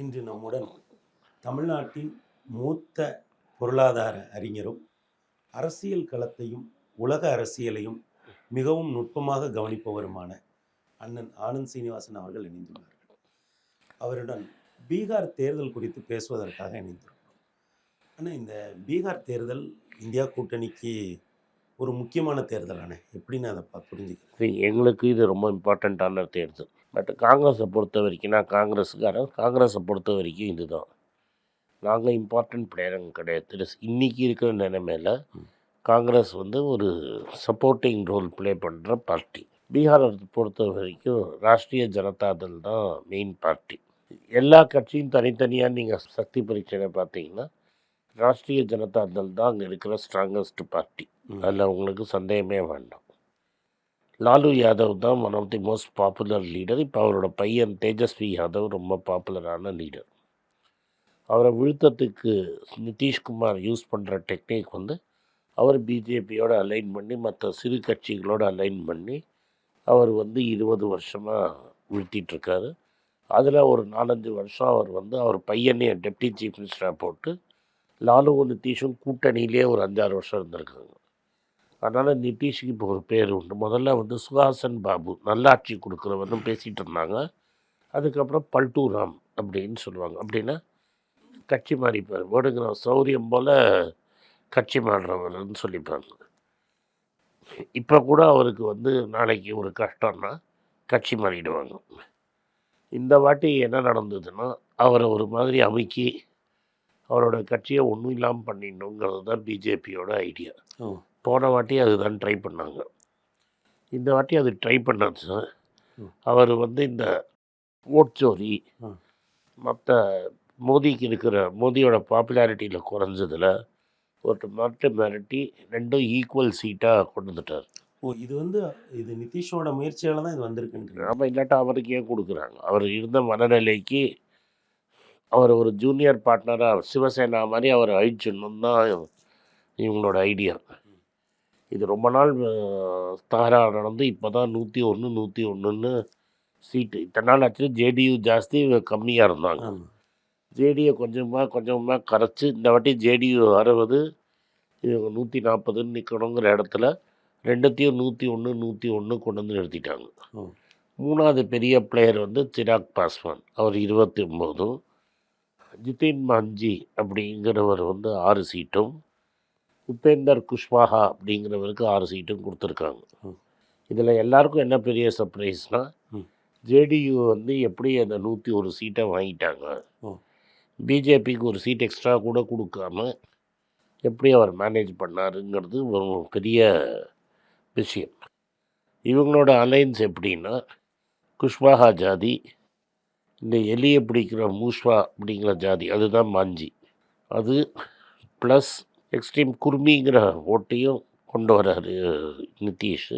இன்று நம்முடன் தமிழ்நாட்டின் மூத்த பொருளாதார அறிஞரும் அரசியல் களத்தையும் உலக அரசியலையும் மிகவும் நுட்பமாக கவனிப்பவருமான அண்ணன் ஆனந்த் சீனிவாசன் அவர்கள் இணைந்துள்ளார்கள். அவருடன் பீகார் தேர்தல் குறித்து பேசுவதற்காக இணைந்திருக்கிறோம். ஆனால் இந்த பீகார் தேர்தல் இந்தியா கூட்டணிக்கு ஒரு முக்கியமான தேர்தல் அண்ணே. எப்படின்னு அதை பா புரிஞ்சுக்கிறேன் எங்களுக்கு இது ரொம்ப இம்பார்ட்டண்ட்டான தேர்தல். பட் காங்கிரஸை பொறுத்த வரைக்கும் நான் காங்கிரஸுக்காரன் காங்கிரஸை பொறுத்த வரைக்கும் இதுதான். நாங்கள் இம்பார்ட்டன்ட் பிளேயருங்க கிடையாது. இது இன்னைக்கு இருக்கிற நிலைமையில் காங்கிரஸ் வந்து ஒரு சப்போர்ட்டிங் ரோல் ப்ளே பண்ணுற பார்ட்டி பீகாரை பொறுத்த வரைக்கும் ராஷ்ட்ரிய ஜனதா தள் தான் மெயின் பார்ட்டி எல்லா கட்சியும் தனித்தனியாக நீங்கள் சக்தி பரீட்சையில் பார்த்தீங்கன்னா ராஷ்ட்ரிய ஜனதா தள் தான் அங்கே இருக்கிற ஸ்ட்ராங்கஸ்ட் பார்ட்டி அதில் உங்களுக்கு சந்தேகமே வேண்டாம். லாலு யாதவ் தான் one of the most popular leader இப்போ அவரோட பையன் தேஜஸ்வி யாதவ் ரொம்ப பாப்புலரான லீடர் அவரை வீழ்த்தத்துக்கு நிதிஷ்குமார் யூஸ் பண்ணுற டெக்னிக் வந்து அவர் பிஜேபியோட அலைன் பண்ணி மற்ற சிறு கட்சிகளோட அலைன் பண்ணி அவர் வந்து இருபது வருஷமாக வீழ்த்திட்டுருக்காரு. அதில் ஒரு நாலஞ்சு வருஷம் அவர் வந்து அவர் பையனையும் டெப்டி சீஃப் மினிஸ்டராக போட்டு லாலுவும் நிதிஷும் கூட்டணியிலே ஒரு அஞ்சாறு வருஷம் இருந்திருக்காங்க. அதனால் நிதிஷ்க்கு இப்போ ஒரு பேர் உண்டு. முதல்ல வந்து சுஹாசன் பாபு நல்லாட்சி கொடுக்குறவர்னு பேசிகிட்டு இருந்தாங்க. அதுக்கப்புறம் பல்டூராம் அப்படின்னு சொல்லுவாங்க. அப்படின்னா கட்சி மாறிப்பார். ஓடுங்கிற சௌரியம் போல் கட்சி மாறுறவர்னு சொல்லிப்பாங்க. இப்போ கூட அவருக்கு வந்து நாளைக்கு ஒரு கஷ்டம்னா கட்சி மாறிடுவாங்க. இந்த வாட்டி என்ன நடந்ததுன்னா அவரை ஒரு மாதிரி அமைக்கி அவரோட கட்சியை ஒன்றும் இல்லாமல் பண்ணிடணுங்கிறது தான் பிஜேபியோட ஐடியா. ஓ. போன வாட்டி அதுதான் ட்ரை பண்ணாங்க. இந்த வாட்டி அது ட்ரை ம். அவர் வந்து இந்த ஓட்சோரி. மற்ற மோதிக்கு இருக்கிற மோதியோட பாப்புலாரிட்டியில் குறைஞ்சதில் ஒரு மாட்டு மிரட்டி ரெண்டும் ஈக்குவல் சீட்டாக கொண்டு வந்துட்டார். ஓ இது வந்து இது நிதிஷோட முயற்சியால தான் இது வந்திருக்குன்றீங்க நம்ம இல்லாட்டா அவருக்கு ஏன் கொடுக்குறாங்க. அவர் இருந்த மனநிலைக்கு அவர் ஒரு ஜூனியர் பார்ட்னராக சிவசேனா மாதிரி அவர் அழிச்சிடணும் தான் இவங்களோட ஐடியா இது ரொம்ப நாள் தாரா நடந்து இப்போ தான் நூற்றி ஒன்று நூற்றி ஒன்றுன்னு சீட்டு. இத்தனை நாள் ஆச்சு ஜேடியு ஜாஸ்தி கம்மியாக இருந்தாங்க. ஜேடியை கொஞ்சமாக கொஞ்சமாக கரைச்சி இந்த வாட்டி ஜேடியு அறுபது இவங்க நூற்றி நாற்பதுன்னு நிற்கணுங்கிற இடத்துல ரெண்டுத்தையும் நூற்றி ஒன்று நூற்றி ஒன்று கொண்டு வந்து நிறுத்திட்டாங்க. மூணாவது பெரிய பிளேயர் வந்து சிராக் பாஸ்வான். அவர் இருபத்தி ஒம்போதும். ஜிதின் மாஞ்சி அப்படிங்கிறவர் வந்து ஆறு சீட்டும். உபேந்தர் குஷ்வாஹா அப்படிங்கிறவருக்கு ஆறு சீட்டும் கொடுத்துருக்காங்க. இதில் எல்லாருக்கும் என்ன பெரிய சர்ப்ரைஸ்னால். ஜேடியு வந்து எப்படி அந்த நூற்றி ஒரு சீட்டை வாங்கிட்டாங்க. பிஜேபிக்கு ஒரு சீட் எக்ஸ்ட்ரா கூட கொடுக்காம எப்படி அவர் மேனேஜ் பண்ணாருங்கிறது ஒரு பெரிய விஷயம். இவங்களோட அலைன்ஸ் எப்படின்னா குஷ்வாஹா ஜாதி இந்த எலியை பிடிக்கிற மூஷ்வா அப்படிங்கிற ஜாதி அதுதான் மாஞ்சி. அது ப்ளஸ் எக்ஸ்ட்ரீம் குர்மிங்கிற ஓட்டையும் கொண்டு வராரு நிதிஷ்.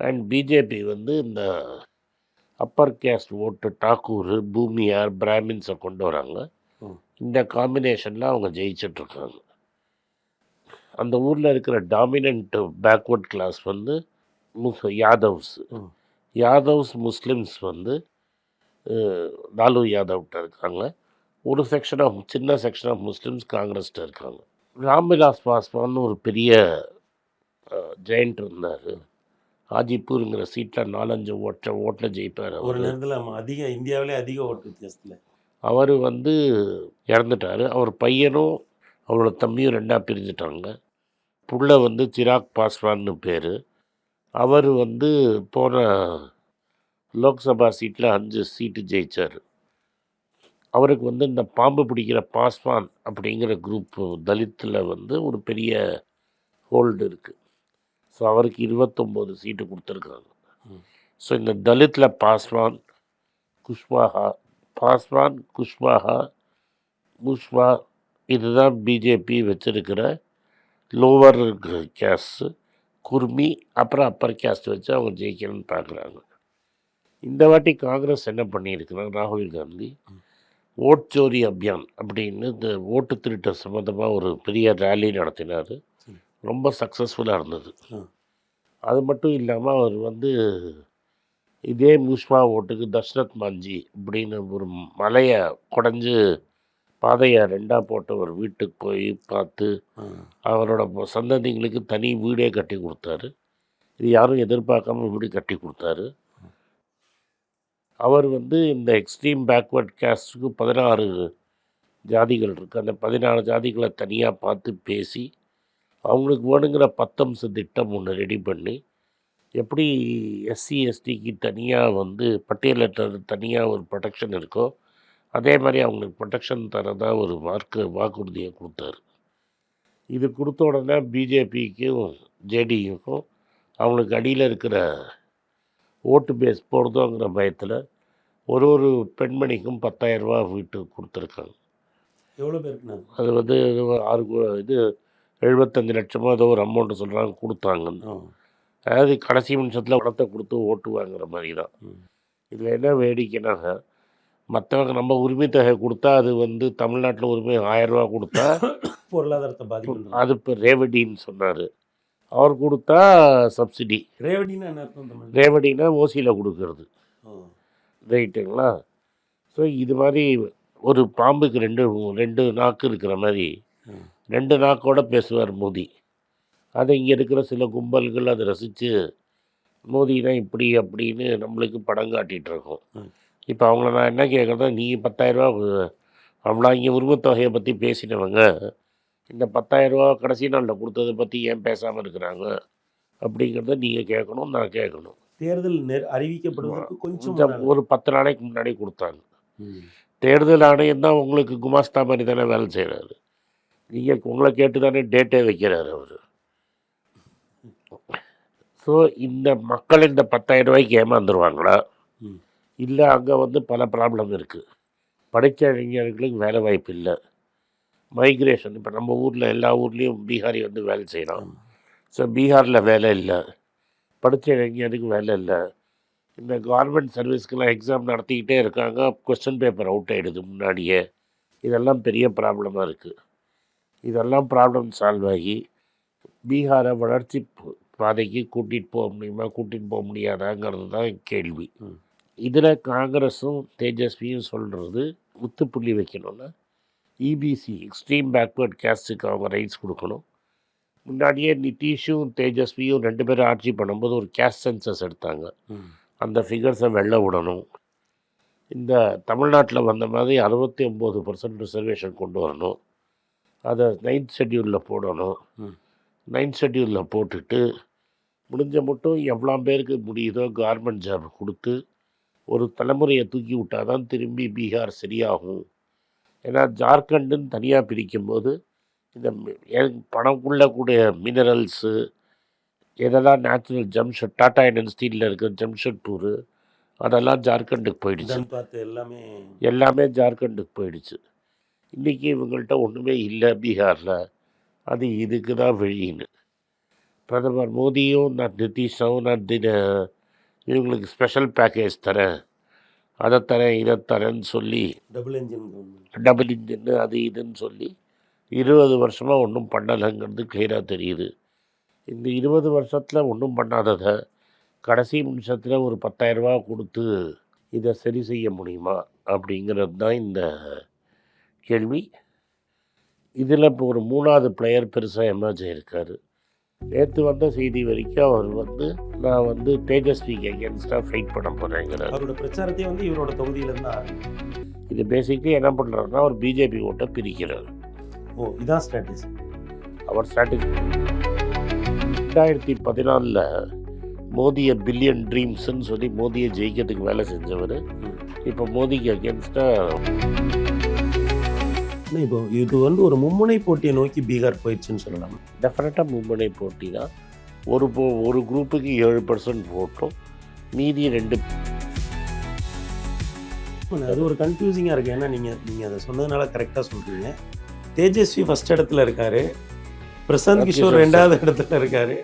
அண்ட் பிஜேபி வந்து இந்த அப்பர் கேஸ்ட் ஓட்டு டாக்கூர் பூமியார் பிராமின்ஸை கொண்டு வராங்க. இந்த காம்பினேஷனில் அவங்க ஜெயிச்சிட்ருக்காங்க அந்த ஊரில் இருக்கிற டாமினண்ட் பேக்வர்ட் கிளாஸ் வந்து முஸ் யாதவ்ஸ். யாதவ்ஸ் முஸ்லிம்ஸ் வந்து லாலு யாதவ்கிட்ட இருக்காங்க ஒரு செக்ஷன் ஆஃப் சின்ன செக்ஷன் ஆஃப் முஸ்லிம்ஸ் காங்கிரஸ்கிட்ட இருக்காங்க ராம்விலாஸ் பாஸ்வான் ஒரு பெரிய ஜெயண்ட் இருந்தார். ஹாஜிப்பூருங்கிற சீட்டில் நாலஞ்சு ஓட்ட ஓட்டில் ஜெயிப்பார் ஒரு நேரத்தில் அதிக இந்தியாவிலே அதிக ஓட்டு வித்தியாசத்தில். அவர் வந்து இறந்துட்டார். அவர் பையனும் அவரோட தம்பியும் ரெண்டாக பிரிஞ்சுட்டாங்க. புள்ள வந்து சிராக் பாஸ்வான்னு பேர். அவர் வந்து போன லோக்சபா சீட்டில் அஞ்சு சீட்டு ஜெயிச்சார். அவருக்கு வந்து இந்த பாம்பு பிடிக்கிற பாஸ்வான் அப்படிங்கிற குரூப் தலித்தில் வந்து ஒரு பெரிய ஹோல்டு இருக்குது ஸோ அவருக்கு இருபத்தொம்போது சீட்டு கொடுத்துருக்காங்க. ஸோ இந்த தலித்தில் பாஸ்வான் குஷ்வாஹா பாஸ்வான் குஷ்வாஹா குஷ்வா இதுதான் பிஜேபி வச்சிருக்கிற லோவர் கேஸ்ட் குர்மி அப்புறம் அப்பர் கேஸ்ட் வச்சு அவங்க ஜெயிக்கணும்னு பார்க்குறாங்க. இந்த வாட்டி காங்கிரஸ் என்ன பண்ணியிருக்குன்னா ராகுல் காந்தி ஓட் சோரி அபியான் அப்படின்னு இந்த ஓட்டு திருட்டு சம்மந்தமாக ஒரு பெரிய ரேலி நடத்தினார். ரொம்ப சக்ஸஸ்ஃபுல்லாக இருந்தது. அது மட்டும் இல்லாமல் அவர் வந்து இதே மூஷ்மா ஓட்டுக்கு தஷ்ரத் மாஞ்சி இப்படின்னு ஒரு மலையை குடஞ்சு பாதையை ரெண்டாக போட்ட ஒரு வீட்டுக்கு போய் பார்த்து. அவரோட சந்ததிங்களுக்கு தனி வீடே கட்டி கொடுத்தாரு இது யாரும் எதிர்பார்க்காம வீடு கட்டி கொடுத்தாரு அவர் வந்து இந்த எக்ஸ்ட்ரீம் பேக்வர்ட் கேஸ்ட்டுக்கு பதினாறு ஜாதிகள் இருக்குது அந்த பதினாறு ஜாதிகளை தனியாக பார்த்து பேசி அவங்களுக்கு வேணுங்கிற பத்தம்ச திட்டம் ஒன்று ரெடி பண்ணி எப்படி எஸ்சி எஸ்டிக்கு தனியாக வந்து பட்டியலற்ற தனியாக ஒரு ப்ரொடெக்ஷன் இருக்கோ அதே மாதிரி அவங்களுக்கு ப்ரொடெக்ஷன் தரதாக ஒரு வாக்கு வாக்குறுதியை கொடுத்தாரு. இது கொடுத்த உடனே பிஜேபிக்கும் ஜேடியுக்கும் அவங்களுக்கு அடியில் இருக்கிற ஓட்டு பேஸ் போடுதோங்கிற பயத்தில் ஒரு ஒரு பெண்மணிக்கும் 10000 ரூபாய் வீட்டுக்கு கொடுத்துருக்காங்க. எவ்வளோ பேருக்கு அது வந்து ஆறு இது எழுபத்தஞ்சு லட்சமோ ஏதோ ஒரு அமௌண்ட்டு சொல்கிறாங்க கொடுத்தாங்கன்னு. அதாவது கடைசி நிமிஷத்தில் பணத்தை கொடுத்து ஓட்டு வாங்குற மாதிரி தான். இதில் என்ன வேடிக்கைனாங்க மற்றவங்க நம்ம உரிமை தொகை கொடுத்தா அது வந்து தமிழ்நாட்டில் உரிமை ஆயிரம் ரூபா கொடுத்தா பொருளாதாரத்தை பாதிக்கும் அது இப்போ ரேவடின்னு சொன்னார். அவர் கொடுத்தா சப்சிடி தமிழ் ரேவடினா ஓசியில் கொடுக்கறது. ரைட்டுங்களா ஸோ இது மாதிரி ஒரு பாம்புக்கு ரெண்டு ரெண்டு நாக்கு இருக்கிற மாதிரி. ரெண்டு நாக்கோட பேசுவார் மோடி அதை இங்கே இருக்கிற சில கும்பல்கள் அதை ரசித்து மோதினா இப்படி அப்படின்னு நம்மளுக்கு படம் காட்டிகிட்டு இருக்கோம் ம். இப்போ அவங்கள நான் என்ன கேட்குறதா நீ பத்தாயிரரூபா அவ்வளோ இங்கே உரிமத்தொகையை பற்றி பேசினவங்க இந்த பத்தாயிரரூபா கடைசி நாளில் கொடுத்ததை பற்றி ஏன் பேசாமல் இருக்கிறாங்க? அப்படிங்கிறத நீங்கள் கேட்கணும் நான் கேட்கணும். தேர்தல் நெர் அறிவிக்கப்படுவதற்கு கொஞ்சம். ஒரு பத்து நாளைக்கு முன்னாடி கொடுத்தாங்க. தேர்தல் ஆணையம் தான் உங்களுக்கு குமாஸ்தா மாதிரி தானே வேலை செய்கிறாரு நீங்கள் உங்களை கேட்டு தானே டேட்டே வைக்கிறாரு அவர். ஸோ இந்த மக்கள் இந்த பத்தாயிரம் ரூபாய்க்கு ஏமாந்துருவாங்களா. இல்லை அங்கே வந்து பல ப்ராப்ளம் இருக்குது படித்த இளைஞர்களுக்கு வேலை வாய்ப்பு இல்லை. மைக்ரேஷன் இப்போ நம்ம ஊரில் எல்லா ஊர்லேயும் பீகாரி வந்து வேலை செய்கிறான் ஸோ பீகாரில் வேலை இல்லை. படித்த இளைஞருக்கு வேலை இல்லை. இந்த கவர்மெண்ட் சர்வீஸ்க்கெல்லாம் எக்ஸாம் நடத்திக்கிட்டே இருக்காங்க. கொஸ்டின் பேப்பர் அவுட் ஆகிடுது முன்னாடியே. இதெல்லாம் பெரிய ப்ராப்ளமாக இருக்குது இதெல்லாம் ப்ராப்ளம் சால்வ் ஆகி பீகாரை வளர்ச்சி பாதைக்கு கூட்டிகிட்டு போக முடியுமா கூட்டிகிட்டு போக முடியாதாங்கிறது தான் கேள்வி. இதில் காங்கிரஸும் தேஜஸ்வியும் சொல்கிறது முத்துப்புள்ளி வைக்கணும்னா இபிசி எக்ஸ்ட்ரீம் பேக்வர்ட் கேஸ்ட்டுக்கு அவங்க ரைட்ஸ் கொடுக்கணும். முன்னாடியே நிதிஷும் தேஜஸ்வியும் ரெண்டு பேரும் ஆட்சி பண்ணும்போது ஒரு கேஸ்ட் சென்சஸ் எடுத்தாங்க. அந்த ஃபிகர்ஸை வெளில விடணும். இந்த தமிழ்நாட்டில் வந்த மாதிரி அறுபத்தி ஒம்பது பர்சன்ட் ரிசர்வேஷன் கொண்டு வரணும். அதை நைன்த் ஷெட்யூலில் போடணும். நைன்த் ஷெட்யூலில் போட்டுட்டு முடிஞ்ச மட்டும் எவ்வளோ பேருக்கு முடியுதோ கார்மெண்ட் ஜாப் கொடுத்து ஒரு தலைமுறையை தூக்கி விட்டால் தான் திரும்பி பீகார் சரியாகும். ஏன்னா ஜார்க்கண்டுன்னு தனியாக பிரிக்கும்போது இந்த பணம் உள்ளக்கூடிய மினரல்ஸு எதெல்லாம் நேச்சுரல் ஜம்ஷெட் டாடா இண்டன் ஸ்டீலில் இருக்கிற ஜம்ஷெட்பூர் அதெல்லாம் ஜார்க்கண்டுக்கு போயிடுச்சு. பார்த்து எல்லாமே எல்லாமே ஜார்க்கண்டுக்கு போயிடுச்சு. இன்றைக்கி இவங்கள்ட்ட ஒன்றுமே இல்லை பீகாரில். அது இதுக்கு தான் வழின்னு பிரதமர் மோடியும் நான் நிதிஷும் நான் தின இவங்களுக்கு ஸ்பெஷல் பேக்கேஜ் தரேன். அதை தரேன் இதை தரேன்னு சொல்லி டபுள் கவர்மெண்ட் டபுள் இன்ஜின்னு அது இதுன்னு சொல்லி இருபது வருஷமாக ஒன்றும் பண்ணலைங்கிறது கிளியராக தெரியுது. இந்த இருபது வருஷத்தில் ஒன்றும் பண்ணாததை கடைசி நிமிஷத்தில் ஒரு 10000 ரூபாய் கொடுத்து இதை சரி செய்ய முடியுமா? அப்படிங்கிறது தான் இந்த கேள்வி. இதில் இப்போ ஒரு மூணாவது பிளேயர் பெருசாக எமர்ஜ் ஆயிருக்காரு. நேற்று வந்த செய்தி வரைக்கும் அவர் வந்து நான் வந்து தேஜஸ்விக்கு அகேன்ஸ்டாக ஃபைட் பண்ண போகிறேங்கிறார் அவரோட பிரச்சாரத்தை வந்து இவரோட தொகுதியில இருந்து ஆரம்பிக்கும். இது பேசிக்கலி என்ன பண்ணுறாருன்னா அவர் பிஜேபி ஓட்டை பிரிக்கிறார். ஓ இதான் ஸ்ட்ராட்டஜி அவர் ஸ்ட்ராட்டஜி ரெண்டாயிரத்தி பதினாலில் மோதியை பில்லியன் ட்ரீம்ஸ்ன்னு சொல்லி மோதியை ஜெயிக்கிறதுக்கு வேலை செஞ்சவர். இப்போ மோதிக்கு அகேன்ஸ்டாக இப்போ இது வந்து ஒரு மும்முனை போட்டியை நோக்கி பீகார் போயிடுச்சுன்னு சொல்லலாம். டெஃபினட்டாக மும்முனை போட்டி தான். ஒரு போ ஒரு குரூப்புக்கு ஏழு பர்சன்ட் ஓட்டும் மீதி ரெண்டு அது ஒரு கன்ஃபியூசிங்காக இருக்குது ஏன்னா நீங்கள் நீங்கள் அதை சொன்னதுனால கரெக்டாக சொல்கிறீங்க தேஜஸ்வி ஃபர்ஸ்ட் இடத்துல இருக்காரு. பிரசாந்த் கிஷோர் ரெண்டாவது இடத்துல இருக்காரு.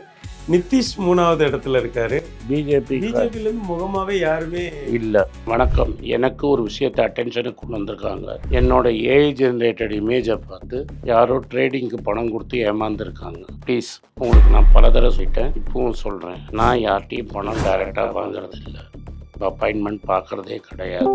நிதிஷ் மூணாவது இடத்துல இருக்காரு. பிஜேபி பிஜேபியிலேருந்து முகமாவே யாருமே இல்லை. வணக்கம். எனக்கு ஒரு விஷயத்தை அட்டென்ஷனுக்கு கொண்டு வந்திருக்காங்க. என்னோட ஏஐ ஜென்ரேட்டட் இமேஜை பார்த்து யாரோ ட்ரேடிங்க்கு பணம் கொடுத்து ஏமாந்துருக்காங்க. ப்ளீஸ் உங்களுக்கு நான் பல தடவை சொல்லிட்டேன். இப்பவும் சொல்கிறேன் நான் யார்கிட்டையும் பணம் டைரெக்டாக வாங்குறது இல்லை அப்பாயின்மெண்ட் பார்க்குறதே கிடையாது.